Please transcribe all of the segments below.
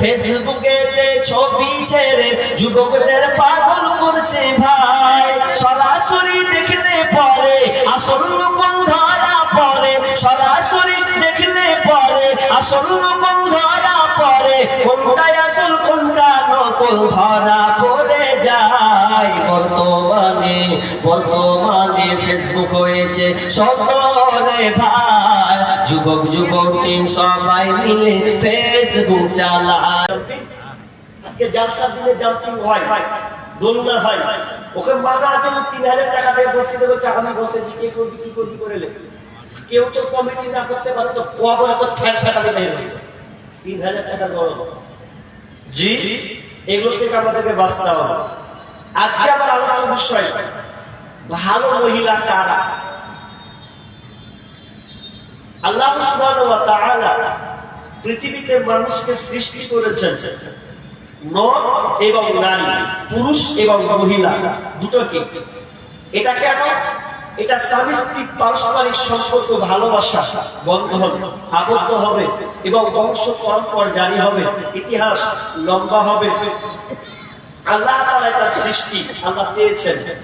ফেসবুকেতে ছবি ছেড়ে যুবকদের পাগল করছে ভাই। সরাসরি দেখলে পরে আসল নকল ধরা পড়ে। সরাসরি দেখলে পরে আসল নকল ধরা পড়ে। কোনটাই আসল, কোনটা নকল ধরা পড়ে যায়। বর্তমানে বর্তমানে ফেসবুক হয়েছে সকলে ভাই। যুবক যুবতী সবাই মিলে ফেসবুক চালায়। আজকে জালসা দিলে জাম্পিং হয় দোলনা হয়। ওকে মানা আছে তিন হাজার টাকা দিয়ে বসে দেবো আমি বসেছি কে করবি কি করবি করে কেউ তো কমিটি না করতে পারে তো কোয়া বলে তো ঠ্যাট ফেটাতে বের হয়ে। তিন হাজার টাকা গরম। জি। এগুলো থেকে আমাদেরকে বাঁচতে হবে। আজকে আমার আলোচনা বিষয় ভালো মহিলা কারা? আল্লাহ পৃথিবীতে মানুষকে সৃষ্টি করেছেন। নর এবং নারী, পুরুষ এবং মহিলা, দুটোকে। এটা কেন? এটা স্বামী স্ত্রী পারস্পরিক সম্পর্ক, ভালোবাসা বন্ধ হবে আবদ্ধ হবে এবং বংশ পরম্পর জারি হবে, ইতিহাস লম্বা হবে। আল্লাহ তাআলা এটা সৃষ্টি, আল্লাহ চেয়েছেন।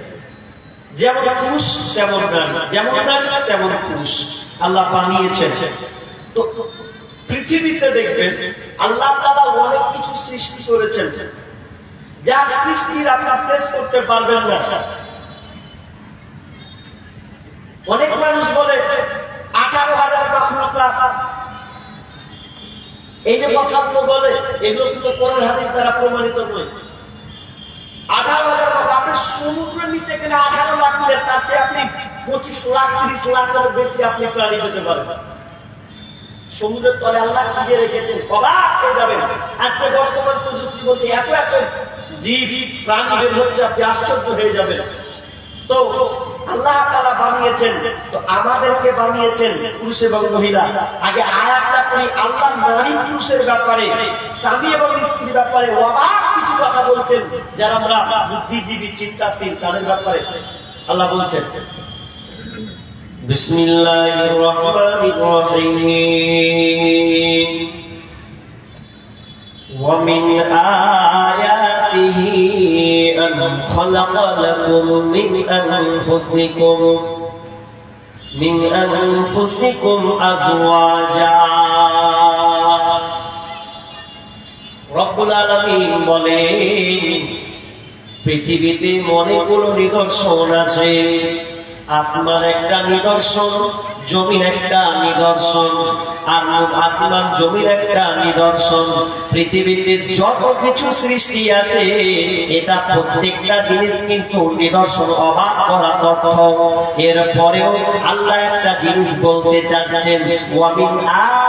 যেমন পুরুষ, তেমন নারী। যেমন নারী, তেমন পুরুষ। আল্লাহ বানিয়েছেন। তো পৃথিবীতে দেখবেন আল্লাহ তাআলা অনেক কিছু সৃষ্টি করেছেন। যা সৃষ্টির আপনি শেষ করতে পারবেন না। অনেক মানুষ বলে, আঠারো হাজার মাখলুকাত এই যে কথাগুলো বলে, এগুলো কিন্তু কোরআন হাদিস দ্বারা প্রমাণিত নয়। আঠারো হাজার আপনি সমুদ্রের নিচে গেলে আঠারো লাখ মিলে তার চেয়ে আপনি পঁচিশ লাখ, তিরিশ লাখের বেশি আপনি প্রাণী পেতে পারবেন সমুদ্রের তলে আল্লাহ কি যে রেখেছেন? অবাক হয়ে যাবেন। আজকে বর্তমান প্রযুক্তি বলছে, এত এত জীব, প্রাণী বের হচ্ছে, আপনি আশ্চর্য হয়ে যাবেন। তো আল্লাহ তারা বানিয়েছেন, তো আমাদেরকে বানিয়েছেন পুরুষ এবং মহিলা। আগে আয়াতটা করি আল্লাহ নারী পুরুষের ব্যাপারে, স্বামী এবং স্ত্রীর ব্যাপারে অবাক কিছু কথা বলছেন যারা আমরা বুদ্ধিজীবী চিন্তাশীল তাদের ব্যাপারে আল্লাহ বলছেন بسم الله الرحمن الرحيم ومن آياته أن خلق لكم من أنفسكم من أنفسكم أزواجا রব্বুল আলমিন বলে পৃথিবীতে অনেকগুলো নিদর্শন আছে? আসমান একটা নিদর্শন জমির একটা নিদর্শন, আর আসমান জমির একটা নিদর্শন। পৃথিবীতে যত কিছু সৃষ্টি আছে, এটা প্রত্যেকটা জিনিস কিন্তু নিদর্শন, অবাক করা তথ্য। এরপরেও আল্লাহ একটা জিনিস বলতে চাচ্ছেন ওয়াবিন আর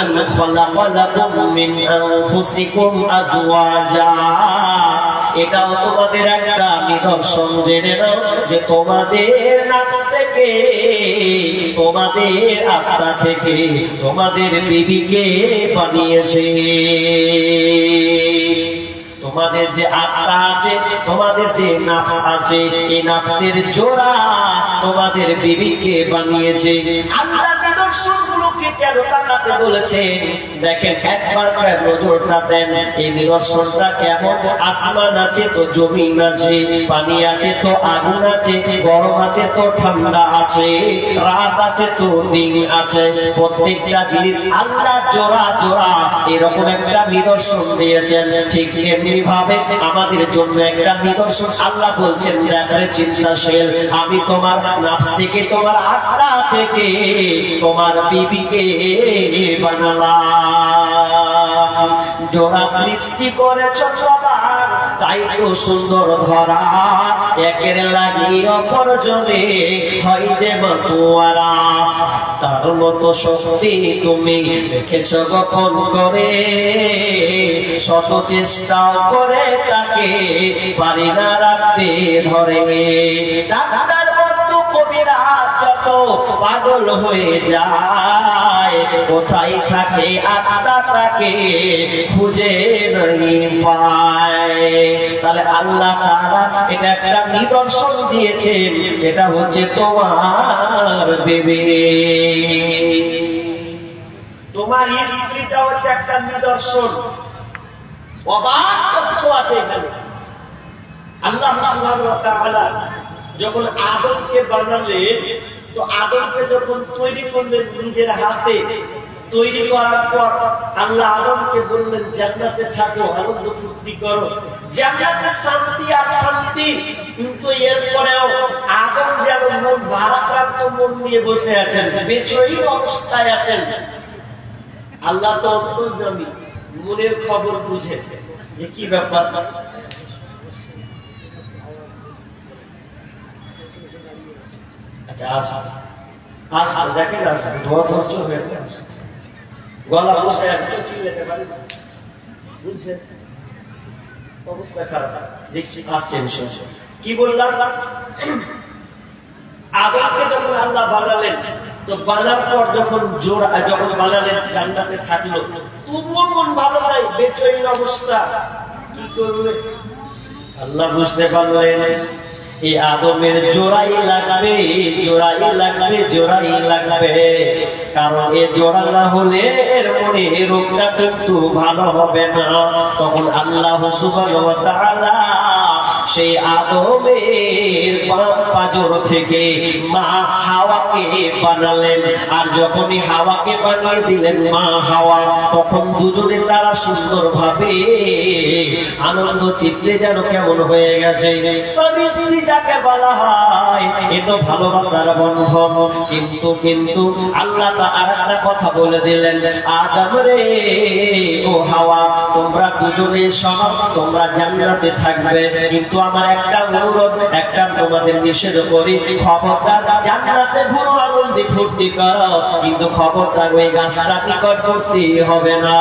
আন খালাকা লাকুম মিন আনফুসিকুম আজওয়াজা এটাও তোমাদের একটা নিদর্শন জেনে নাও যে তোমাদের নাফস থেকে, তোমাদের আত্মা থেকে, তোমাদের বিবিকে বানিয়েছে। তোমাদের যে আত্মা আছে, তোমাদের যে নাফস আছে, এই নাফসের জোড়া তোমাদের বিবিকে বানিয়েছে। আল্লাহ পানি আছে তো আগুন আছে, গরম আছে তো ঠান্ডা আছে, রাত আছে তো দিন আছে। প্রত্যেকটা জিনিস আল্লাহ জোড়া জোড়া এরকম একটা নিদর্শন দিয়েছেন। ঠিক এমনি ভাবে আমাদের জন্য একটা নিদর্শন আল্লাহ বলছেন চিন্তাশীল। আমি তোমার নাফস থেকে তোমার আত্মা থেকে তোমার বিবিকে বানালাম জোড়া সৃষ্টি করেছ সবার, তাই তো সুন্দর ধরা। একের লাগি অপর জনে হয় যে মতুয়ারা। তার মতো শক্তি তুমি রেখেছ গোপন করে। শত চেষ্টাও করে তাকে পারি না রাখতে ধরে। ডাক্তার বন্ধু কবিরা যত পাগল হয়ে যায়। কোথায় থাকে আত্মা তাকে খুঁজে পায়। তাহলে আল্লাহ তাআলা এটা একটা নিদর্শন দিয়েছেন, যেটা হচ্ছে তোমার বেবে তোমার স্ত্রীটা হচ্ছে একটা নিদর্শন। অবাক তথ্য আছে এখানে। আল্লাহ যখন আদমকে বানালেন তো আদমকে যখন তৈরি করলেন নিজের হাতে, তৈরি করার পর আল্লাহ আদমকে বললেন, জান্নাতে থাকো, আনন্দ ফুর্তি করো। জান্নাতে শান্তি আর শান্তি, কিন্তু এরপরেও আদম যেন মন ভারাক্রান্ত মন নিয়ে বসে আছেন বেচৈন অবস্থায় আছেন। আল্লাহ তো অন্তর্জামী, মনের খবর বুঝেছে যে কি ব্যাপার? আচ্ছা দেখেন হয়ে গলা পারি। বুঝছেন? দেখছি আসছেন কি বললাম? আদমকে যখন আল্লাহ বানালেন, তো বানার পর যখন জোড়া যখন বানালেন জান্নাতে থাকল, তবুও মন ভালো নাই বেচৈন অবস্থা। কি করবে? আল্লাহ বুঝতে পারলেন এই আদমের জোড়াই লাগবে জোড়াই লাগবে জোড়াই লাগবে। কারণ এ জোড়া না হলে এর মনে রোগটা কিন্তু ভালো হবে না। তখন আল্লাহ সুবাহ সেই আদমের পাজর থেকে মা হাওয়াকে বানালেন। আর যখনই হাওয়াকে বানিয়ে দিলেন মা হাওয়া, তখন দুজনে তারা সুন্দর ভাবে আনন্দ চিত্রে যেন কেমন হয়ে গেছে। যাকে বলা হয়, এ তো ভালোবাসার বন্ধন। কিন্তু কিন্তু আল্লাহ তা আর একটা কথা বলে দিলেন, আদম রে, ও হাওয়া, তোমরা দুজনে সব তোমরা জান্নাতে থাকবে। কিন্তু আমার একটা অনুরোধ, একটা তোমাদের নিষেধ করি খবরদার জান্নাতে ঘুরো দি ফুর্তি করো, কিন্তু খবরদার ওই গাছটা নিকট করতে হবে না।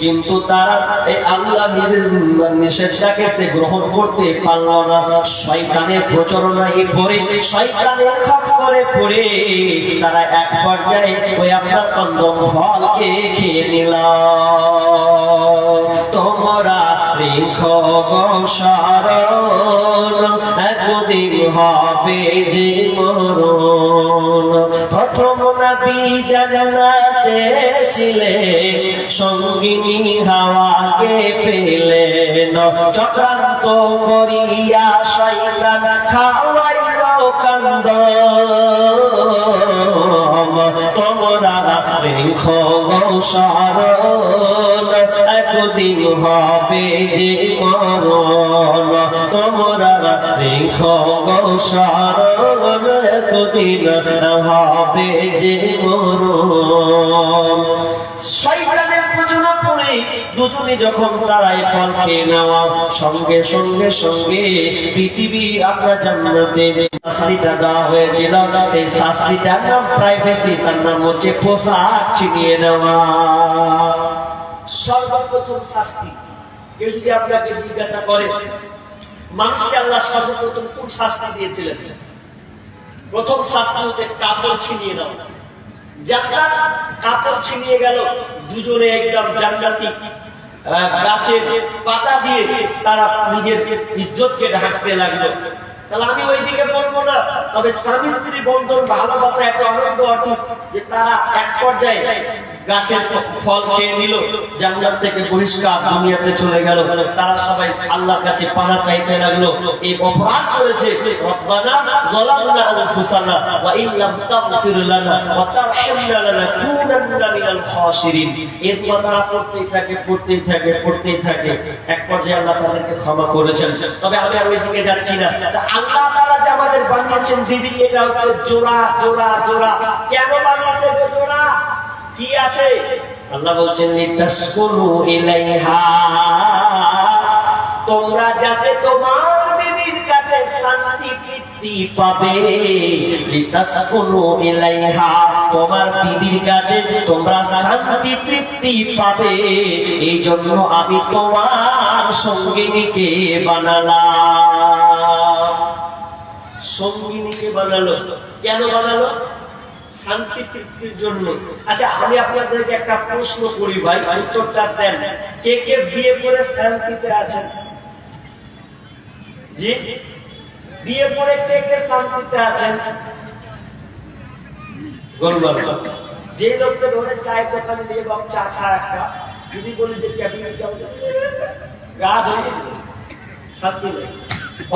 কিন্তু তারা এই গ্রহণ করতে পারল না। শয়তানের প্রচরণায় পড়ে, শয়তানের তারা এক পর্যায়ে ওই আপনার ফলকে খেয়ে নিল। তোমরা সারণ একদিন হবে যে মরণ। প্রথম নবী জান্নাতে ছিলে, সঙ্গিনী হাওয়াকে পেলেন। চক্রান্ত করিয়া শয়তান খাওয়াইল কান্দ তোমরা রেখ সারণ একদিন হবে যে মরণ। তোমরা রেখ সারণ একদিন হবে যে মরণ। শয়তানের প্রচনা পড়ে, দুজনে যখন তারাই ফল খেয়ে নেওয়া সঙ্গে সঙ্গে সঙ্গে পৃথিবী আপনার জান্নাতে শাস্তিটা দেওয়া হয়েছিল, সেই শাস্তিটার নাম প্রাইভেসি তার নাম হচ্ছে পোশাক ছিনিয়ে নেওয়া। সর্বপ্রথম শাস্তি, কেউ যদি আপনাকে জিজ্ঞাসা করে, মানুষকে আল্লাহ সর্বপ্রথম কোন শাস্তি দিয়েছিলেন? প্রথম শাস্তি হচ্ছে কাপড় ছিনিয়ে নেওয়া। যাত্রা কাপড় ছিনিয়ে গেল। দুজনে একদম জান্নাতি। গাছের পাতা দিয়ে তারা নিজের ইজ্জতকে ঢাকতে লাগল। তাহলে আমি ওইদিকে বলব না, তবে স্বামী স্ত্রী বন্ধন, ভালোবাসা এত আনন্দ অটুট যে তারা এক পর্যায়ে গাছের ফল খেয়ে নিল, জান্নাত থেকে বহিষ্কার দুনিয়াতে চলে গেল। তারা সবাই আল্লাহর কাছে পানা চাইতে লাগল। এই অপরাধ করেছে। থাকে ক্ষমা করেছেন। তবে আমি আর ওইদিকে যাচ্ছি না। আল্লাহ আমাদের বানিয়েছেন এটা হচ্ছে জোড়া জোড়া জোড়া। কেন বানিয়েছে জোড়া কি আছে? আল্লাহ বলছেন ইলাইহা। তোমরা যাতে তোমার বিবির কাছে শান্তি তৃপ্তি পাবে, লিতাসকুনু ইলাইহা। তোমার বিবির কাছে তোমরা শান্তি তৃপ্তি পাবে। এই জন্য আমি তোমার সঙ্গিনীকে বানালাম। সঙ্গিনীকে বানালো? কেন বানালো? শান্তি তৃপ্তির জন্য। আচ্ছা আমি আপনাদেরকে একটা প্রশ্ন করি ভাই উত্তরটা দেন। কে কে বিয়ে করে শান্তিতে আছেন? জি? বিয়ে করে কে কে শান্তিতে আছেন? যে লোককে ধরে চায়ের দোকানে নিয়ে বা চা খা একটা যদি বলি যে ক্যাবিনেট গা ধরিয়ে। শান্তি নেই।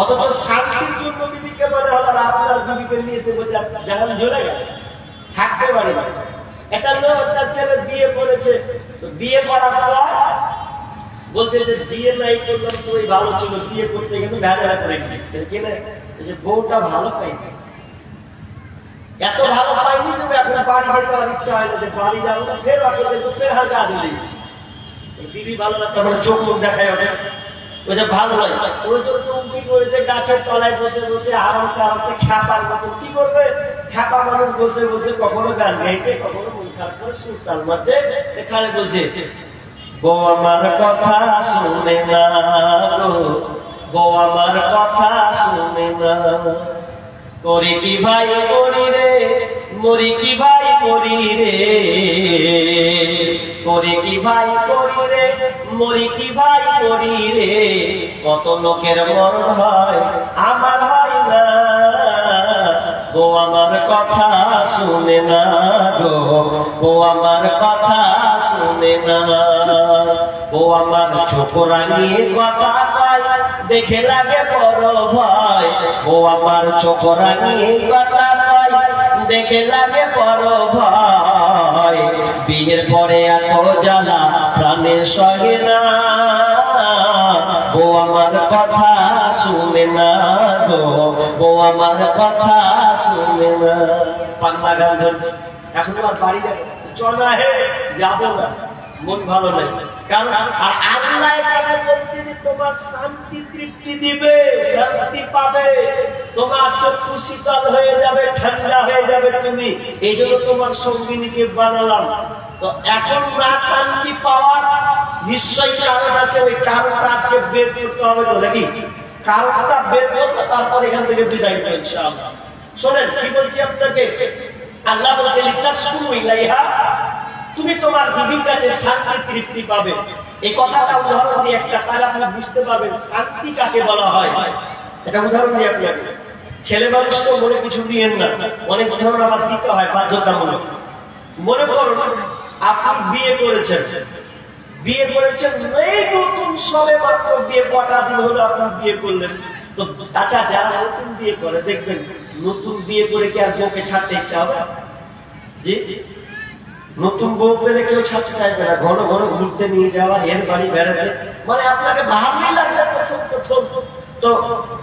অথচ শান্তির জন্য বিবিকে মনে হলো আপনার বিবিকে নিয়ে এসে বলছে যেমন জ্বলে গেল। থাকতে পারে না। একটা লোক তার ছেলে বিয়ে করেছে, তো বিয়ে করার পর বলছে যে বিয়ে নাই করলাম তো ভালো ছিল, বিয়ে করতে গেলে ভেজালা করে যে বউটা ভালো পাইনি এত ভালো পাইনি তুমি এখন বাড়ি যেতে আমার ইচ্ছা হয় না যে বাড়ি যাব ফের দেখব ফের হালকা কাজ হয়ে গেছি বিবি ভালো লাগতো চোখ চোখ দেখায় ওঠে ওই যে ভালো হয়। ওই তো টুমকি করেছে গাছের তলায় বসে বসে আরামসে আরামসে খ্যাপার মতো কি করবে? খ্যাপা মানুষ বসে বসে কখনো গান গাইছে, কখনো মন খারাপ করে সুস্তাল মারছে। এখানে বলছে, বউ আমার কথা শুনে না গো, বউ আমার কথা শুনে না। করি কি ভাই করি রে, মরি কি ভাই করি রে? করি কি ভাই করি রে? মরি কি ভাই করি রে? কত লোকের মরণ হয়, আমার হয় না। ও আমার কথা শুনে না গো। ও আমার কথা শুনে না। ও আমার চোখ রাঙিয়ে কথা কয়, দেখে লাগে বড় ভয়। ও আমার চোখ রাঙিয়ে কথা কয়, দেখে লাগে বড় ভয়। বিয়ের পরে এত জ্বালা প্রাণের সঙ্গে না। ও আমার কথা শুনে না গো ও আমার কথা শুনে না। পান্না গান ধরছি। এখন আর বাড়ি যাবে চলা হে, যাব না। মন ভালো নাই। কারণ আল্লাহ বলছে তোমার শান্তি তৃপ্তি শান্তি পাবে। তোমার হয়ে যাবে হয়ে যাবে তোমার তো শান্তি পাওয়ার নিশ্চয়ই কারণ আছে, ওই কারণটা আজকে বের করতে হবে তো নাকি? কারণটা বের করতে তারপর এখান থেকে বিদায় শোনেন, কি বলছি আপনাকে? আল্লাহ বলছে তুমি তোমার বিবির কাছে শান্তি, তৃপ্তি পাবে। এই কথাটা উদাহরণ দিয়ে একটা তাহলে আপনি বুঝতে পারবেন, শান্তি কাকে বলা হয়। এটা উদাহরণ দিয়ে আপনি আগে। ছেলে মানুষ তো মনে কিছু নিয়েন না। অনেক উদাহরণ আবার দিতে হয়, বাধ্যতামূলক। মনে করুন আপনি বিয়ে করেছেন। বিয়ে করেছেন, এই নতুন সবে মাত্র বিয়ে, কটা দিন হলো আপনি বিয়ে করলেন। তো আচ্ছা যারা নতুন বিয়ে করে, দেখবেন, নতুন বিয়ে করে কি আর বউকে ছাড়তে ইচ্ছা হবে? জি জি? নতুন বউ পেলে কেউ ছাড়তে চাইবে না ঘন ঘন ঘুরতে নিয়ে যাওয়া, এর বাড়ি বেড়াতে। মানে আপনাকে ভালোই লাগবে প্রথম প্রথম। তো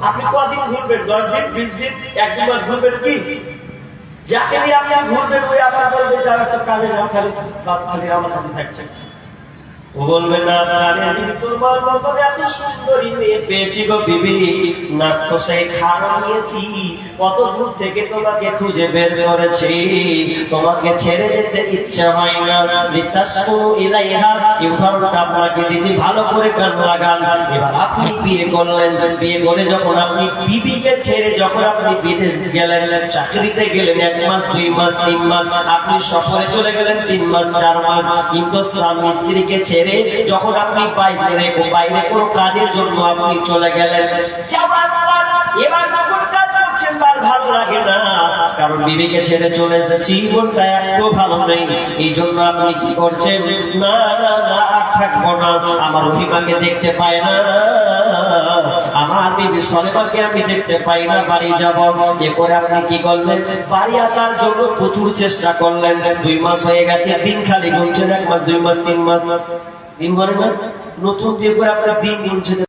আপনি কদিন ঘুরবেন? দশ দিন, বিশ দিন, এক দু মাস ঘুরবেন কি? যাকে নিয়ে আপনি ঘুরবেন ওই আবার বলবে যে কাজে যাও খালি বাপ খালি আমার কাছে থাকছে। বলবে, না এত সুন্দরী মেয়ে পেয়েছি গো বিবি। তো সেই নিয়েছি। কত দূর থেকে তোমাকে খুঁজে বের করেছি। তোমাকে ছেড়ে যেতে ইচ্ছে হয় না। আপনাকে দিয়েছি ভালো করে কান লাগান। এবার আপনি বিয়ে করলেন। বিয়ে করে যখন আপনি বিবিকে ছেড়ে যখন আপনি বিদেশ গেলেন, চাকরিতে গেলেন এক মাস, দুই মাস, তিন মাস, আপনি সফরে চলে গেলেন তিন মাস, চার মাস। কিন্তু স্বামী স্ত্রীকে ছেড়ে যখন আপনি বাইরে বাইরে কোনো কাজের জন্য আপনি চলে গেলেন এবার যখন কাজ করছেন, তার ভালো লাগে না। কারণ বিবিকে ছেড়ে চলে এসেছি, জীবনটা একটু ভালো নেই। এই জন্য আপনি কি করছেন? না না না, আর থাকব না। আমার অভিমাকে দেখতে পায় না। আমার বিবি আমি দেখতে পাই না। বাড়ি যাব। এ করে আপনি কি করলেন? বাড়ি আসার জন্য প্রচুর চেষ্টা করলেন। দুই মাস হয়ে গেছে, দিন খালি গুনছেন, এক মাস, দুই মাস, তিন মাস। দিন না নতুন দিয়ে করে আপনার দিন গুনছেন